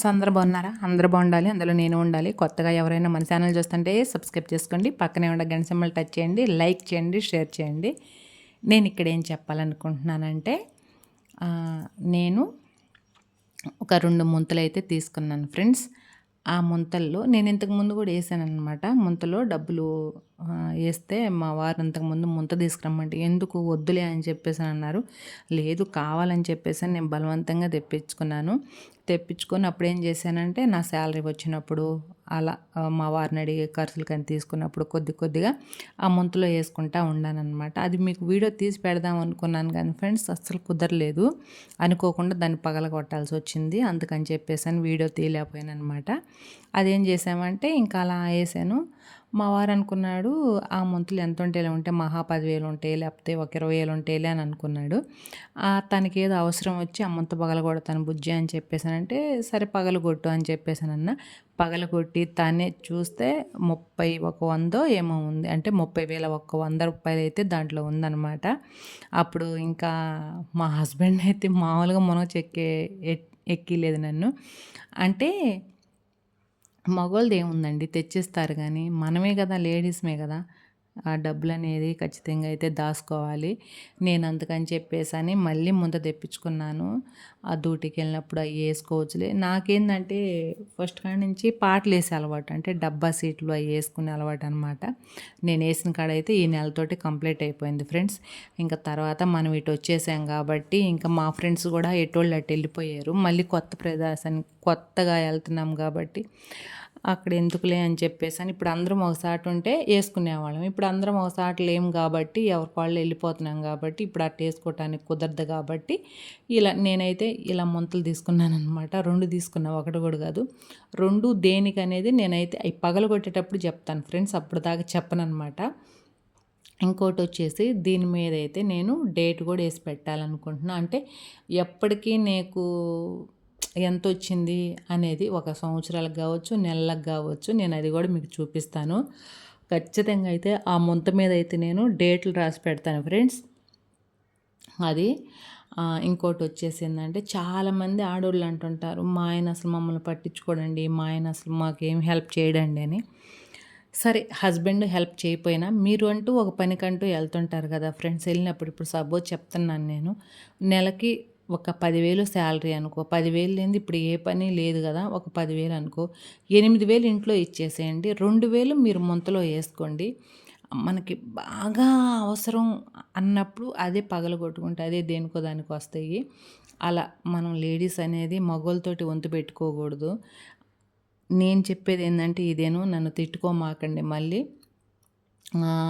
So అందరు బాగున్నారా? అందరూ బాగుండాలి అందులో నేను ఉండాలి. కొత్తగా ఎవరైనా మన ఛానల్ చూస్తుంటే సబ్స్క్రైబ్ చేసుకోండి. పక్కనే ఉండే గంట సింబల్ టచ్ చేయండి లైక్ చేయండి షేర్ చేయండి. నేను ఇక్కడ ఏం చెప్పాలనుకుంటున్నానంటే నేను ఒక రెండు ముంతలు అయితే తీసుకున్నాను ఫ్రెండ్స్. ఆ ముంతల్లో నేను ఇంతకు ముందు కూడా వేసాను అనమాట ముంతలో డబ్బులు వేస్తే మా వారు ఇంతకుముందు ముంత తీసుకురమ్మంటే ఎందుకు వద్దులే అని చెప్పేసి అన్నారు. లేదు కావాలని చెప్పేసి నేను బలవంతంగా తెప్పించుకున్నాను. తెప్పించుకొని అప్పుడు ఏం చేశానంటే నా శాలరీ వచ్చినప్పుడు అలా మా వారిని అడిగి ఖర్చులు కానీ తీసుకున్నప్పుడు కొద్ది కొద్దిగా ఆ మంతులో వేసుకుంటా ఉన్నానమాట అది మీకు వీడియో తీసి పెడదాం అనుకున్నాను కానీ ఫ్రెండ్స్ అస్సలు కుదరలేదు. అనుకోకుండా దాన్ని పగల కొట్టాల్సి వచ్చింది. అందుకని చెప్పేసి అని వీడియో తీయలేకపోయాను అనమాట అదేం చేసామంటే ఇంకా అలా వేసాను. మా వారు అనుకున్నాడు ఆ మంతులు ఎంత ఉంటేలే ఉంటే మహా పదివేలు ఉంటాయి లేకపోతే ఒక ఇరవై వేలు ఉంటాయిలే అని అనుకున్నాడు. తనకి ఏదో అవసరం వచ్చి అమ్మంత పగలగొడతాను బుజ్జి అని చెప్పేసానంటే సరే పగలగొట్టు అని చెప్పేసానన్న పగలగొట్టి తనే చూస్తే ముప్పై ఒక వందో ఏమో ఉంది. అంటే ముప్పై వేల ఒక్క వంద రూపాయలు అయితే దాంట్లో ఉందన్నమాట. అప్పుడు ఇంకా మా హస్బెండ్ అయితే మామూలుగా మునగ చెక్కే ఎక్కిలేదు నన్ను. అంటే మగవాళ్ళది ఏముందండి తెచ్చిస్తారు కానీ మనమే కదా లేడీస్మే కదా. ఆ డబ్బులు అనేది ఖచ్చితంగా అయితే దాచుకోవాలి. నేను అందుకని చెప్పేసి మళ్ళీ ముందు తెప్పించుకున్నాను. ఆ డ్యూటీకి వెళ్ళినప్పుడు అవి వేసుకోవచ్చులే. నాకేందంటే ఫస్ట్ కాడ నుంచి పాటలు వేసే అలవాటు అంటే డబ్బా సీట్లు అవి వేసుకునే అలవాటు అనమాట నేను వేసిన కాడ అయితే ఈ నెలతోటి కంప్లీట్ అయిపోయింది ఫ్రెండ్స్. ఇంకా తర్వాత మనం ఇటు వచ్చేసాం కాబట్టి ఇంకా మా ఫ్రెండ్స్ కూడా ఎటోళ్ళు అటు వెళ్ళిపోయారు. మళ్ళీ కొత్త ప్రదేశానికి కొత్తగా వెళ్తున్నాం కాబట్టి అక్కడ ఎందుకులే అని చెప్పేసి అని ఇప్పుడు అందరం ఒకసారి ఉంటే వేసుకునేవాళ్ళం. ఇప్పుడు అందరం ఒకసారి లేం కాబట్టి ఎవరికి వాళ్ళు వెళ్ళిపోతున్నాం కాబట్టి ఇప్పుడు అట్ట వేసుకోవటానికి కుదరదు కాబట్టి ఇలా నేనైతే ఇలా ముంతలు తీసుకున్నాను అనమాట రెండు తీసుకున్నా ఒకటి కూడా కాదు. రెండు దేనికి అనేది నేనైతే అవి పగలగొట్టేటప్పుడు చెప్తాను ఫ్రెండ్స్ అప్పుడు దాకా చెప్పనమాట ఇంకోటి వచ్చేసి దీని మీద అయితే నేను డేట్ కూడా వేసి పెట్టాలనుకుంటున్నాను అంటే ఎప్పటికీ నీకు ఎంత వచ్చింది అనేది ఒక సంవత్సరాలకు కావచ్చు నెలలకు కావచ్చు నేను అది కూడా మీకు చూపిస్తాను. ఖచ్చితంగా అయితే ఆ ముంత మీద అయితే నేను డేట్లు రాసి పెడతాను ఫ్రెండ్స్. అది ఇంకోటి వచ్చేసి ఏంటంటే చాలామంది ఆడవాళ్ళు అంటుంటారు మా ఆయన అసలు మమ్మల్ని పట్టించుకోడండి మా ఆయన అసలు మాకేం హెల్ప్ చేయడండి అని. సరే హస్బెండ్ హెల్ప్ చేయకపోయినా మీరు అంటూ ఒక పనికంటూ వెళ్తుంటారు కదా ఫ్రెండ్స్ వెళ్ళినప్పుడు ఇప్పుడు సపోజ్ చెప్తున్నాను నేను నెలకి ఒక పదివేలు శాలరీ అనుకో పదివేలు లేని ఇప్పుడు ఏ పని లేదు కదా ఒక పదివేలు అనుకో ఎనిమిది వేలు ఇంట్లో ఇచ్చేసేయండి. రెండు వేలు మీరు ముంతలో వేసుకోండి. మనకి బాగా అవసరం అన్నప్పుడు అదే పగలగొట్టుకుంటే అదే దేనికో దానికి వస్తాయి. అలా మనం లేడీస్ అనేది మగోళ్ళతోటి వంతు పెట్టుకోకూడదు. నేను చెప్పేది ఏంటంటే ఇదేను నన్ను తిట్టుకోమాకండి మళ్ళీ.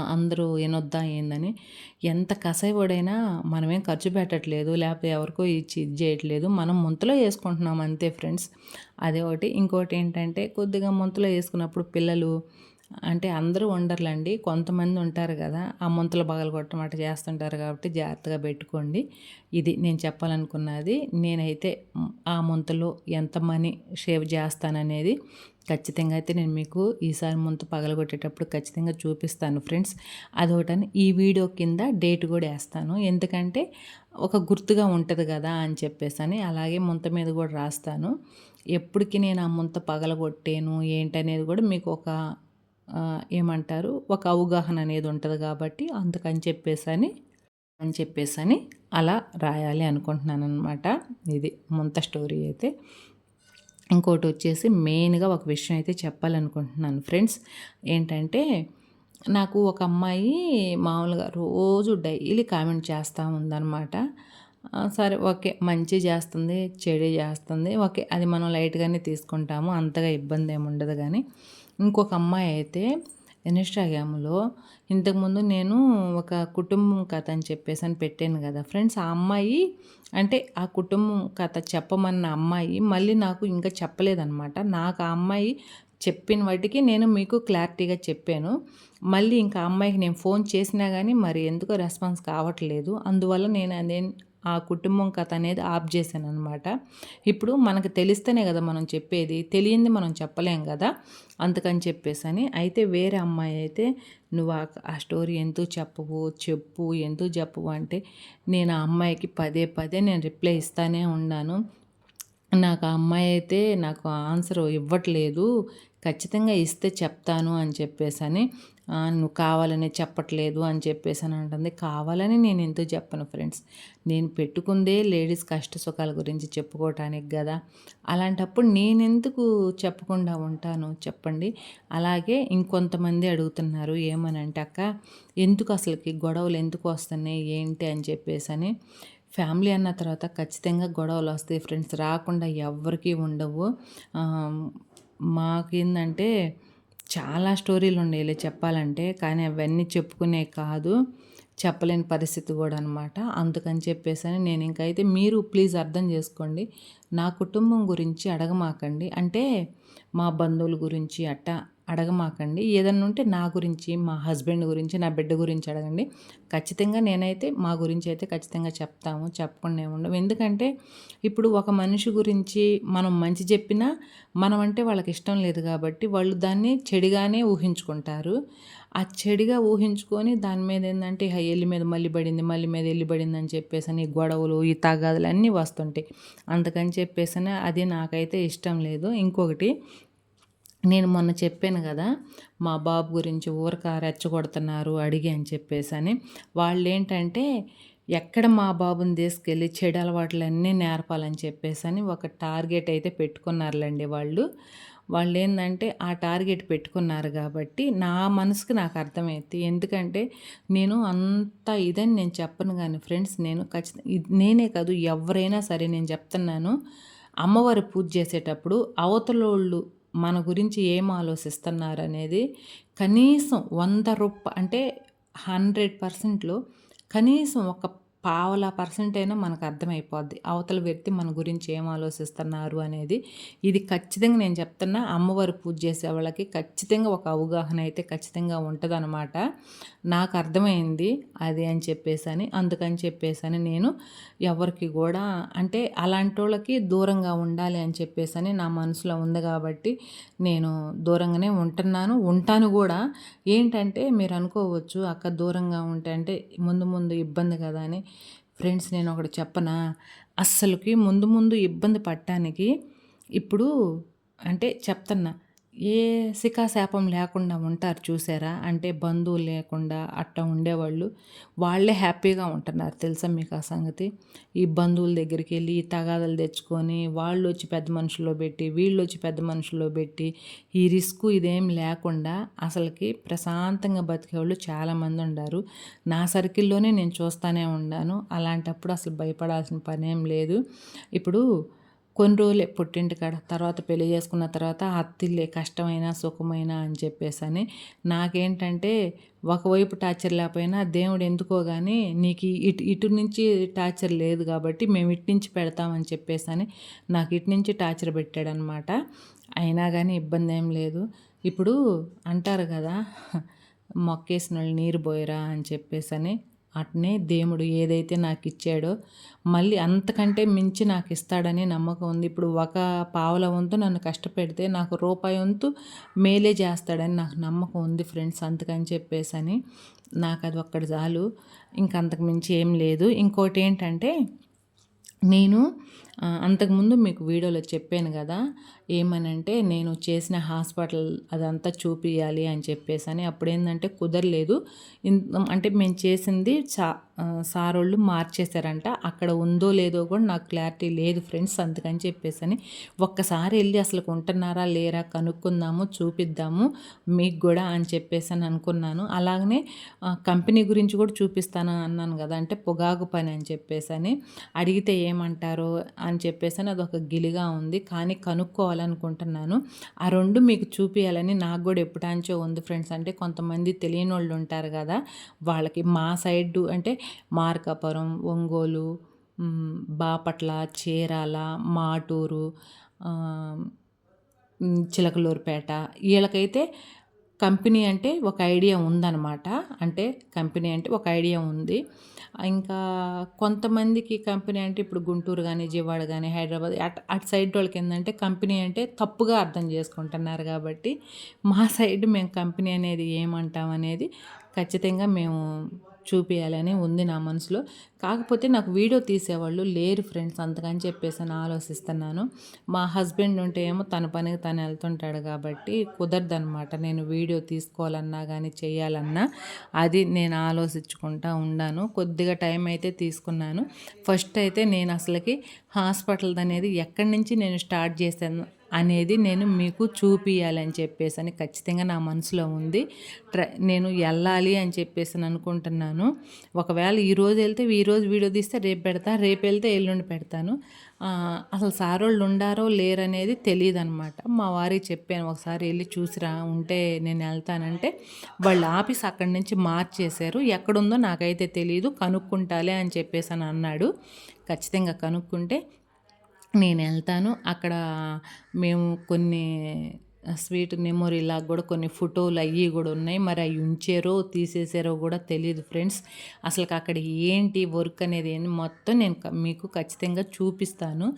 అందరూ ఏనొద్దా ఏందని ఎంత కసాయివాడైనా మనమేం ఖర్చు పెట్టట్లేదు లేకపోతే ఎవరికో ఇచ్చి ఇది చేయట్లేదు. మనం ముంతలో వేసుకుంటున్నాం అంతే ఫ్రెండ్స్. అదే ఒకటి. ఇంకోటి ఏంటంటే కొద్దిగా ముంతలో వేసుకున్నప్పుడు పిల్లలు అంటే అందరూ ఉండర్లండి కొంతమంది ఉంటారు కదా ఆ ముంతలు బగలు కొట్టమాట చేస్తుంటారు కాబట్టి జాగ్రత్తగా పెట్టుకోండి. ఇది నేను చెప్పాలనుకున్నది నేనైతే ఆ ముంతలో ఎంత మనీ షేవ్ చేస్తాననేది ఖచ్చితంగా అయితే నేను మీకు ఈసారి ముంత పగలగొట్టేటప్పుడు ఖచ్చితంగా చూపిస్తాను ఫ్రెండ్స్. అదొకటని ఈ వీడియో కింద డేట్ కూడా వేస్తాను. ఎందుకంటే ఒక గుర్తుగా ఉంటుంది కదా అని చెప్పేసి అని అలాగే ముంత మీద కూడా రాస్తాను. ఎప్పటికీ నేను ఆ ముంత పగలగొట్టాను ఏంటనేది కూడా మీకు ఒక ఏమంటారు? ఒక అవగాహన అనేది ఉంటుంది కాబట్టి అందుకని చెప్పేసని అని చెప్పేసని అలా రాయాలి అనుకుంటున్నాను అనమాట ఇది ముంత స్టోరీ అయితే. ఇంకోటి వచ్చేసి మెయిన్గా ఒక విషయం అయితే చెప్పాలనుకుంటున్నాను ఫ్రెండ్స్. ఏంటంటే నాకు ఒక అమ్మాయి మామూలుగా రోజు డైలీ కామెంట్ చేస్తూ ఉందన్నమాట. సరే ఓకే మంచి చేస్తుంది చెడు చేస్తుంది ఓకే అది మనం లైట్గానే తీసుకుంటాము అంతగా ఇబ్బంది ఏమి ఉండదు కానీ ఇంకొక అమ్మాయి అయితే ఇన్స్టాగ్రామ్లో ఇంతకుముందు నేను ఒక కుటుంబం కథ అని చెప్పేసి అని పెట్టాను కదా ఫ్రెండ్స్ ఆ అమ్మాయి అంటే ఆ కుటుంబం కథ చెప్పమన్న అమ్మాయి మళ్ళీ నాకు ఇంకా చెప్పలేదన్నమాట. నాకు ఆ అమ్మాయి చెప్పిన వాటికి నేను మీకు క్లారిటీగా చెప్పాను. మళ్ళీ ఇంకా అమ్మాయికి నేను ఫోన్ చేసినా కానీ మరి ఎందుకో రెస్పాన్స్ కావట్లేదు. అందువల్ల నేను అదే ఆ కుటుంబం కథ అనేది ఆఫ్ చేశాను అనమాట ఇప్పుడు మనకు తెలిస్తేనే కదా మనం చెప్పేది తెలియంది మనం చెప్పలేం కదా అందుకని చెప్పేసని. అయితే వేరే అమ్మాయి అయితే నువ్వు ఆ స్టోరీ ఎందుకు చెప్పవు చెప్పు ఎందుకు చెప్పవు అంటే నేను ఆ అమ్మాయికి పదే పదే నేను రిప్లై ఇస్తానే ఉన్నాను. నాకు ఆ అమ్మాయి అయితే నాకు ఆన్సర్ ఇవ్వట్లేదు. ఖచ్చితంగా ఇస్తే చెప్తాను అని చెప్పేసని. నువ్వు కావాలని చెప్పట్లేదు అని చెప్పేసి అని అంటుంది. కావాలని నేను ఎందుకు చెప్పను ఫ్రెండ్స్? నేను పెట్టుకుందే లేడీస్ కష్ట సుఖాల గురించి చెప్పుకోవటానికి కదా. అలాంటప్పుడు నేను ఎందుకు చెప్పకుండా ఉంటాను? చెప్పండి. అలాగే ఇంకొంతమంది అడుగుతున్నారు ఏమని అంటే అక్క ఎందుకు అసలుకి గొడవలు ఎందుకు వస్తున్నాయి? ఏంటి? అని చెప్పేసి అని. ఫ్యామిలీ అన్న తర్వాత ఖచ్చితంగా గొడవలు వస్తాయి ఫ్రెండ్స్. రాకుండా ఎవరికీ ఉండవు. మాకేందంటే చాలా స్టోరీలు ఉండేవి చెప్పాలంటే కానీ అవన్నీ చెప్పుకునే కాదు చెప్పలేని పరిస్థితి కూడా అనమాట అందుకని చెప్పేసి నేను ఇంకైతే మీరు ప్లీజ్ అర్థం చేసుకోండి. నా కుటుంబం గురించి అడగమాకండి. అంటే మా బంధువుల గురించి అట్ట అడగమాకండి. ఏదన్నా ఉంటే నా గురించి మా హస్బెండ్ గురించి నా బిడ్డ గురించి అడగండి. ఖచ్చితంగా నేనైతే మా గురించి అయితే ఖచ్చితంగా చెప్తాము చెప్పకుండా ఉండవు. ఎందుకంటే ఇప్పుడు ఒక మనిషి గురించి మనం మంచి చెప్పినా మనం అంటే వాళ్ళకి ఇష్టం లేదు కాబట్టి వాళ్ళు దాన్ని చెడిగానే ఊహించుకుంటారు. ఆ చెడిగా ఊహించుకొని దాని మీద ఏంటంటే ఎల్లి మీద మళ్ళీ పడింది మళ్ళీ మీద ఎల్లి పడింది అని చెప్పేసి అని గొడవలు ఈ తగాదులు అన్నీ వస్తుంటాయి. అందుకని చెప్పేసి అది నాకైతే ఇష్టం లేదు. ఇంకొకటి నేను మొన్న చెప్పాను కదా మా బాబు గురించి ఊరక రెచ్చగొడుతున్నారు అడిగి అని చెప్పేసి అని. వాళ్ళు ఏంటంటే ఎక్కడ మా బాబుని తీసుకెళ్ళి చెడు అలవాట్లన్నీ నేర్పాలని చెప్పేసి అని ఒక టార్గెట్ అయితే పెట్టుకున్నారులేండి వాళ్ళు. వాళ్ళు ఏంటంటే ఆ టార్గెట్ పెట్టుకున్నారు కాబట్టి నా మనసుకు నాకు అర్థమైంది. ఎందుకంటే నేను అంత ఇదని నేను చెప్పను కానీ ఫ్రెండ్స్ నేను ఖచ్చితంగా నేనే కాదు ఎవరైనా సరే నేను చెప్తున్నాను. అమ్మవారి పూజ చేసేటప్పుడు అవతలోళ్ళు మన గురించి ఏం ఆలోచిస్తున్నారు అనేది కనీసం వంద రూప అంటే హండ్రెడ్ పర్సెంట్లో కనీసం ఒక పావల పర్సెంట్ అయినా మనకు అర్థమైపోద్ది. అవతల వ్యక్తి మన గురించి ఏం ఆలోచిస్తున్నారు అనేది. ఇది ఖచ్చితంగా నేను చెప్తున్నా అమ్మవారు పూజ చేసే వాళ్ళకి ఖచ్చితంగా ఒక అవగాహన అయితే ఖచ్చితంగా ఉంటుందన్నమాట. నాకు అర్థమైంది అది అని చెప్పేసి అని అందుకని చెప్పేసి అని నేను ఎవరికి కూడా అంటే అలాంటి వాళ్ళకి దూరంగా ఉండాలి అని చెప్పేసి అని నా మనసులో ఉంది కాబట్టి నేను దూరంగానే ఉంటున్నాను. ఉంటాను కూడా. ఏంటంటే మీరు అనుకోవచ్చు అక్క దూరంగా ఉంటే అంటే ముందు ముందు ఇబ్బంది కదా అని. ఫ్రెండ్స్ నేను ఒకటి చెప్పనా? అస్సలకి ముందు ముందు ఇబ్బంది పడటానికి ఇప్పుడు అంటే చెప్తున్నా. ఏ శిఖాశాపం లేకుండా ఉంటారు చూసారా? అంటే బంధువులు లేకుండా అట్టా ఉండేవాళ్ళు వాళ్ళే హ్యాపీగా ఉంటున్నారు తెలుసా మీకు ఆ సంగతి? ఈ బంధువుల దగ్గరికి వెళ్ళి తగాదలు తెచ్చుకొని వాళ్ళు వచ్చి పెద్ద మనుషుల్లో పెట్టి వీళ్ళు వచ్చి పెద్ద మనుషుల్లో పెట్టి ఈ రిస్క్ ఇదేం లేకుండా అసలుకి ప్రశాంతంగా బతికేవాళ్ళు చాలామంది ఉన్నారు నా సర్కిల్లోనే నేను చూస్తూనే ఉన్నాను. అలాంటప్పుడు అసలు భయపడాల్సిన పనేం లేదు. ఇప్పుడు కొన్ని రోజులే పుట్టింటికాడ. తర్వాత పెళ్ళి చేసుకున్న తర్వాత అత్తిల్లే కష్టమైనా సుఖమైనా అని చెప్పేసి అని. నాకేంటంటే ఒకవైపు టార్చర్ లేకపోయినా దేవుడు ఎందుకో కానీ నీకు ఇటు ఇటు నుంచి టార్చర్ లేదు కాబట్టి మేము ఇటు నుంచి పెడతామని చెప్పేసి అని నాకు ఇటు నుంచి టార్చర్ పెట్టాడనమాట. అయినా కానీ ఇబ్బంది ఏం లేదు. ఇప్పుడు అంటారు కదా మొక్కేసిన వాళ్ళు నీరు పోయరా అని చెప్పేసి అని. అట్నే దేవుడు ఏదైతే నాకు ఇచ్చాడో మళ్ళీ అంతకంటే మించి నాకు ఇస్తాడని నమ్మకం ఉంది. ఇప్పుడు ఒక పావుల వంతు నన్ను కష్టపెడితే నాకు రూపాయి వంతు మేలే చేస్తాడని నాకు నమ్మకం ఉంది ఫ్రెండ్స్ అందుకని చెప్పేసి అని నాకు అది ఒక్కటి చాలు ఇంకంతకు మించి ఏం లేదు. ఇంకోటి ఏంటంటే నేను అంతకుముందు మీకు వీడియోలో చెప్పాను కదా ఏమనంటే నేను చేసిన హాస్పిటల్ అదంతా చూపించాలి అని చెప్పేసి అని అప్పుడు ఏంటంటే కుదరలేదు అంటే మేము చేసింది చా సారోళ్ళు మార్చేశారంట. అక్కడ ఉందో లేదో కూడా నాకు క్లారిటీ లేదు ఫ్రెండ్స్ అందుకని చెప్పేసి అని ఒక్కసారి వెళ్ళి అసలు ఉంటున్నారా లేరా కనుక్కుందాము చూపిద్దాము మీకు కూడా అని చెప్పేసి అని అనుకున్నాను. అలాగనే కంపెనీ గురించి కూడా చూపిస్తాను అన్నాను కదా అంటే పొగాకు పని అని చెప్పేసి అని అడిగితే ఏమంటారో అని చెప్పేసి అని అదొక గిలిగా ఉంది. కానీ కనుక్కోవాలి కనుక్కోవాలనుకుంటున్నాను ఆ రెండు మీకు చూపించాలని నాకు కూడా ఎప్పుడాంచో ఉంది ఫ్రెండ్స్. అంటే కొంతమంది తెలియని వాళ్ళు ఉంటారు కదా వాళ్ళకి మా సైడ్ అంటే మార్కాపురం ఒంగోలు బాపట్ల చీరాల మాటూరు చిలకలూరుపేట వీళ్ళకైతే కంపెనీ అంటే ఒక ఐడియా ఉందన్నమాట. అంటే కంపెనీ అంటే ఒక ఐడియా ఉంది. ఇంకా కొంతమందికి కంపెనీ అంటే ఇప్పుడు గుంటూరు కానీ విజయవాడ కానీ హైదరాబాద్ అట్ అటు సైడ్ వాళ్ళకి ఏంటంటే కంపెనీ అంటే తప్పుగా అర్థం చేసుకుంటున్నారు కాబట్టి మా సైడ్ మేము కంపెనీ అనేది ఏమంటాం అనేది ఖచ్చితంగా మేము చూపించాలని ఉంది నా మనసులో. కాకపోతే నాకు వీడియో తీసేవాళ్ళు లేరు ఫ్రెండ్స్ అంతకని చెప్పేసి అని ఆలోచిస్తున్నాను. మా హస్బెండ్ ఉంటే ఏమో తన పనికి తను వెళ్తుంటాడు కాబట్టి కుదరదనమాట నేను వీడియో తీసుకోవాలన్నా కానీ చేయాలన్నా అది నేను ఆలోచించుకుంటా ఉన్నాను కొద్దిగా టైం అయితే తీసుకున్నాను. ఫస్ట్ అయితే నేను అసలుకి హాస్పిటల్ అనేది ఎక్కడి నుంచి నేను స్టార్ట్ చేశాను అనేది నేను మీకు చూపియాలని చెప్పేసి అని ఖచ్చితంగా నా మనసులో ఉంది. ట్రై నేను వెళ్ళాలి అని చెప్పేసి అని అనుకుంటున్నాను. ఒకవేళ ఈరోజు వెళ్తే ఈరోజు వీడియో తీస్తే రేపు పెడతా రేపు వెళ్తే ఎల్లుండి పెడతాను. అసలు సారోళ్ళు ఉండారో లేరనేది తెలియదు అనమాట మా వారికి చెప్పాను ఒకసారి వెళ్ళి చూసిరా ఉంటే నేను వెళ్తానంటే. వాళ్ళు ఆఫీస్ అక్కడి నుంచి మార్చేశారు. ఎక్కడుందో నాకైతే తెలియదు కనుక్కుంటాలే అని చెప్పేసి అని అన్నాడు. ఖచ్చితంగా కనుక్కుంటే నేను వెళ్తాను. అక్కడ మేము కొన్ని స్వీట్ మెమొరీ లాగా కూడా కొన్ని ఫోటోలు అవి కూడా ఉన్నాయి. మరి అవి ఉంచారో తీసేసారో కూడా తెలియదు ఫ్రెండ్స్. అసలు అక్కడ ఏంటి వర్క్ అనేది ఏంటి మొత్తం నేను మీకు ఖచ్చితంగా చూపిస్తాను.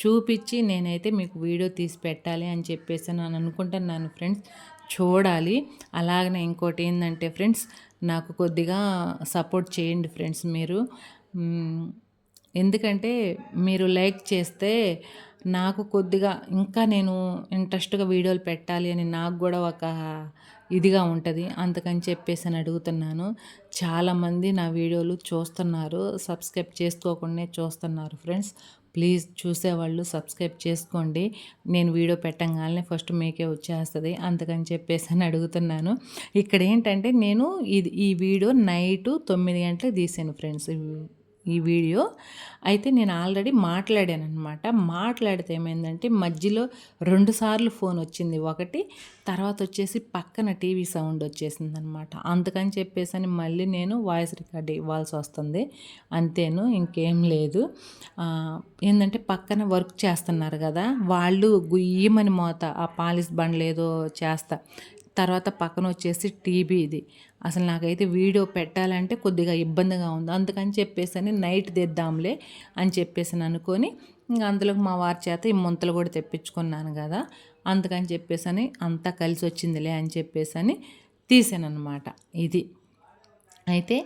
చూపించి నేనైతే మీకు వీడియో తీసి పెట్టాలి అని చెప్పేసి నేను అనుకుంటున్నాను ఫ్రెండ్స్. చూడాలి. అలాగనే ఇంకోటి ఏంటంటే ఫ్రెండ్స్ నాకు కొద్దిగా సపోర్ట్ చేయండి ఫ్రెండ్స్ మీరు. ఎందుకంటే మీరు లైక్ చేస్తే నాకు కొద్దిగా ఇంకా నేను ఇంట్రెస్ట్గా వీడియోలు పెట్టాలి అని నాకు కూడా ఒక ఇదిగా ఉంటుంది. అందుకని చెప్పేసి అని అడుగుతున్నాను. చాలామంది నా వీడియోలు చూస్తున్నారు. సబ్స్క్రైబ్ చేసుకోకుండా చూస్తున్నారు ఫ్రెండ్స్. ప్లీజ్ చూసేవాళ్ళు సబ్స్క్రైబ్ చేసుకోండి. నేను వీడియో పెట్టంగానే ఫస్ట్ మీకే వచ్చేస్తుంది. అందుకని చెప్పేసి అని అడుగుతున్నాను. ఇక్కడ ఏంటంటే నేను ఇది ఈ వీడియో నైటు తొమ్మిది గంటలకు తీసాను ఫ్రెండ్స్. ఈ వీడియో. అయితే నేను ఆల్రెడీ మాట్లాడాను అనమాట మాట్లాడితే ఏమైందంటే మధ్యలో రెండుసార్లు ఫోన్ వచ్చింది. ఒకటి తర్వాత వచ్చేసి పక్కన టీవీ సౌండ్ వచ్చేసింది అనమాట అందుకని చెప్పేసి అని మళ్ళీ నేను వాయిస్ రికార్డ్ ఇవ్వాల్సి వస్తుంది. అంతేను ఇంకేం లేదు. ఏంటంటే పక్కన వర్క్ చేస్తున్నారు కదా వాళ్ళు గుయ్యమని మోత ఆ పాలిస్ బండ్లు ఏదో చేస్తా. తర్వాత పక్కన వచ్చేసి టీబీ ఇది. అసలు నాకైతే వీడియో పెట్టాలంటే కొద్దిగా ఇబ్బందిగా ఉంది. అందుకని చెప్పేసి అని నైట్ తెద్దాంలే అని చెప్పేసి అనుకొని ఇంకా అందులోకి మా వారి చేత ఈ ముంతలు కూడా తెప్పించుకున్నాను కదా. అందుకని చెప్పేసి అని అంతా కలిసి వచ్చిందిలే అని చెప్పేసి అని తీసాను అనమాట ఇది. అయితే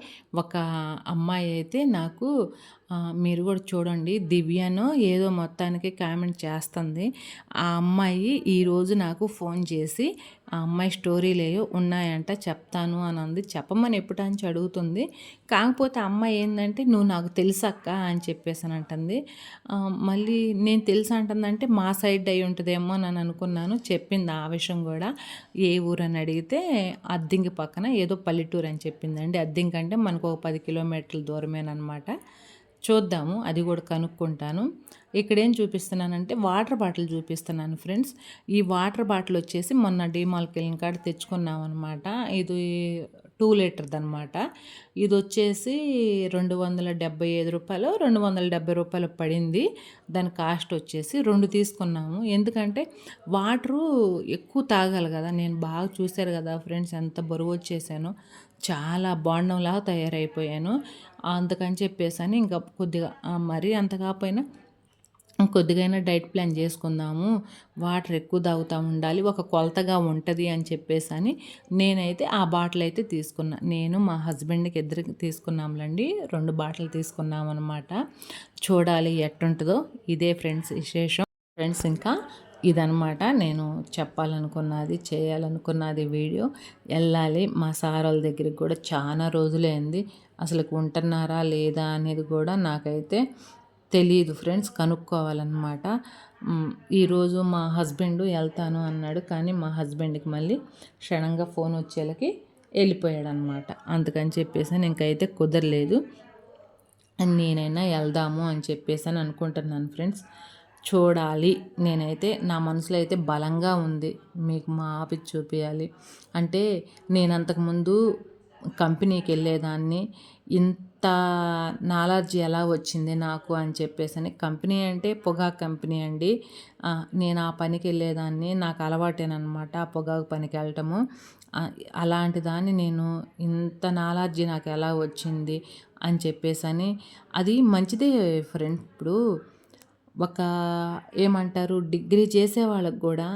ఒక అమ్మాయి అయితే నాకు మీరు కూడా చూడండి దివ్యను ఏదో మొత్తానికి కామెంట్ చేస్తుంది. ఆ అమ్మాయి ఈరోజు నాకు ఫోన్ చేసి ఆ అమ్మాయి స్టోరీలేయో ఉన్నాయంట చెప్తాను అని అంది చెప్పమని ఎప్పుడంచి అడుగుతుంది. కాకపోతే అమ్మాయి ఏంటంటే నువ్వు నాకు తెలుసక్క అని చెప్పేసి అని అంటుంది. మళ్ళీ నేను తెలుసు అంటుందంటే మా సైడ్ అయి ఉంటుందేమో అని అనుకున్నాను. చెప్పింది ఆ విషయం కూడా. ఏ ఊరు అని అడిగితే అద్దింకి పక్కన ఏదో పల్లెటూరు అని చెప్పిందండి. అద్దింకి అంటే మనకు ఒక పది కిలోమీటర్ల దూరమేనమాట చూద్దాము అది కూడా కనుక్కుంటాను. ఇక్కడ ఏం చూపిస్తున్నానంటే వాటర్ బాటిల్ చూపిస్తున్నాను ఫ్రెండ్స్. ఈ వాటర్ బాటిల్ వచ్చేసి మొన్న డీమాల్కి వెళ్ళిన కాడ తెచ్చుకున్నాం అనమాట ఇది టూ లీటర్ది అనమాట ఇది వచ్చేసి రెండు వందల డెబ్బై ఐదు రూపాయలు రెండు వందల డెబ్బై రూపాయలు పడింది. దాని కాస్ట్ వచ్చేసి రెండు తీసుకున్నాము. ఎందుకంటే వాటరు ఎక్కువ తాగాలి కదా. నేను బాగా చూశారు కదా ఫ్రెండ్స్ ఎంత బరువు వచ్చేసాను. చాలా బాండంలాగా తయారైపోయాను. అందుకని చెప్పేసి అని ఇంకా కొద్దిగా మరీ అంత కాకపోయినా కొద్దిగైనా డైట్ ప్లాన్ చేసుకుందాము వాటర్ ఎక్కువ తాగుతూ ఉండాలి ఒక కొలతగా ఉంటుంది అని చెప్పేసి అని నేనైతే ఆ బాటిల్ అయితే తీసుకున్నా. నేను మా హస్బెండ్కి ఇద్దరు తీసుకున్నాంలండి రెండు బాటిల్ తీసుకున్నాం అనమాట చూడాలి ఎట్టుంటుందో ఇదే ఫ్రెండ్స్ విశేషం. ఫ్రెండ్స్ ఇంకా ఇదనమాట నేను చెప్పాలనుకున్నది చేయాలనుకున్నది వీడియో. వెళ్ళాలి. మా సార్ వాళ్ళ దగ్గరికి కూడా చాలా రోజులైంది అసలు ఉంటున్నారా లేదా అనేది కూడా నాకైతే తెలియదు ఫ్రెండ్స్. కనుక్కోవాలన్నమాట. ఈరోజు మా హస్బెండ్ వెళ్తాను అన్నాడు. కానీ మా హస్బెండ్కి మళ్ళీ క్షణంగా ఫోన్ వచ్చేలకి వెళ్ళిపోయాడు అనమాట అందుకని చెప్పేసి ఇంకైతే కుదరలేదు. నేనైనా వెళ్దాము అని చెప్పేసి అని అనుకుంటున్నాను ఫ్రెండ్స్. చూడాలి. నేనైతే నా మనసులో అయితే బలంగా ఉంది. మీకు మా ఆఫీస్ చూపించాలి అంటే నేను అంతకుముందు కంపెనీకి వెళ్ళేదాన్ని. ఇంత నాలెడ్జ్ ఎలా వచ్చింది నాకు అని చెప్పేసి అని కంపెనీ అంటే పొగాకు కంపెనీ అండి. నేను ఆ పనికి వెళ్ళేదాన్ని. నాకు అలవాటేనమాట ఆ పొగాకు పనికి వెళ్ళటము. అలాంటి దాన్ని నేను ఇంత నాలెడ్జ్ నాకు ఎలా వచ్చింది అని చెప్పేసి అని అది మంచిదే ఫ్రెండ్. ఇప్పుడు ఒక ఏమంటారు డిగ్రీ చేసే వాళ్ళకు కూడా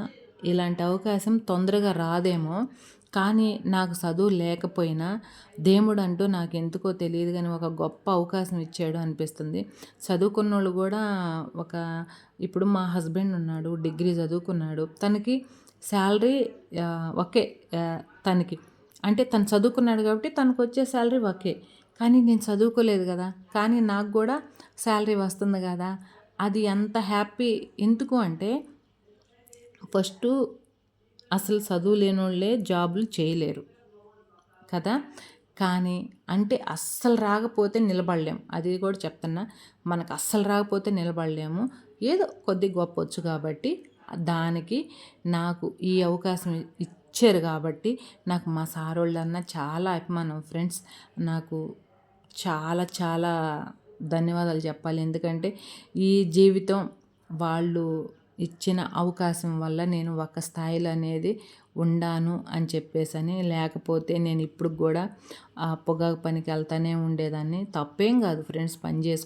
ఇలాంటి అవకాశం తొందరగా రాదేమో. కానీ నాకు చదువు లేకపోయినా దేవుడు అంటూ నాకు ఎందుకో తెలియదు కానీ ఒక గొప్ప అవకాశం ఇచ్చాడు అనిపిస్తుంది. చదువుకున్న వాళ్ళు కూడా ఒక ఇప్పుడు మా హస్బెండ్ ఉన్నాడు డిగ్రీ చదువుకున్నాడు. తనకి శాలరీ ఒకే తనకి. అంటే తను చదువుకున్నాడు కాబట్టి తనకు వచ్చే శాలరీ ఒకే. కానీ నేను చదువుకోలేదు కదా. కానీ నాకు కూడా శాలరీ వస్తుంది కదా. అది ఎంత హ్యాపీ ఎందుకు అంటే ఫస్ట్ అసలు చదువు లేనోళ్ళే జాబులు చేయలేరు కదా. కానీ అంటే అస్సలు రాకపోతే నిలబడలేము అది కూడా చెప్తున్నా. మనకు అస్సలు రాకపోతే నిలబడలేము. ఏదో కొద్ది గొప్ప వచ్చు కాబట్టి దానికి నాకు ఈ అవకాశం ఇచ్చారు కాబట్టి నాకు మా సారోళ్ళన్నా చాలా అభిమానం. ఫ్రెండ్స్ నాకు చాలా చాలా ధన్యవాదాలు చెప్పాలి. ఎందుకంటే ఈ జీవితం వాళ్ళు ఇచ్చిన అవకాశం వల్ల నేను ఒక స్థాయిలో అనేది ఉండాను అని చెప్పేసని లేకపోతే నేను ఇప్పుడు కూడా ఆ పొగాకు పనికి వెళ్తానే ఉండేదాన్ని. తప్పేం కాదు ఫ్రెండ్స్ పని చేసుకు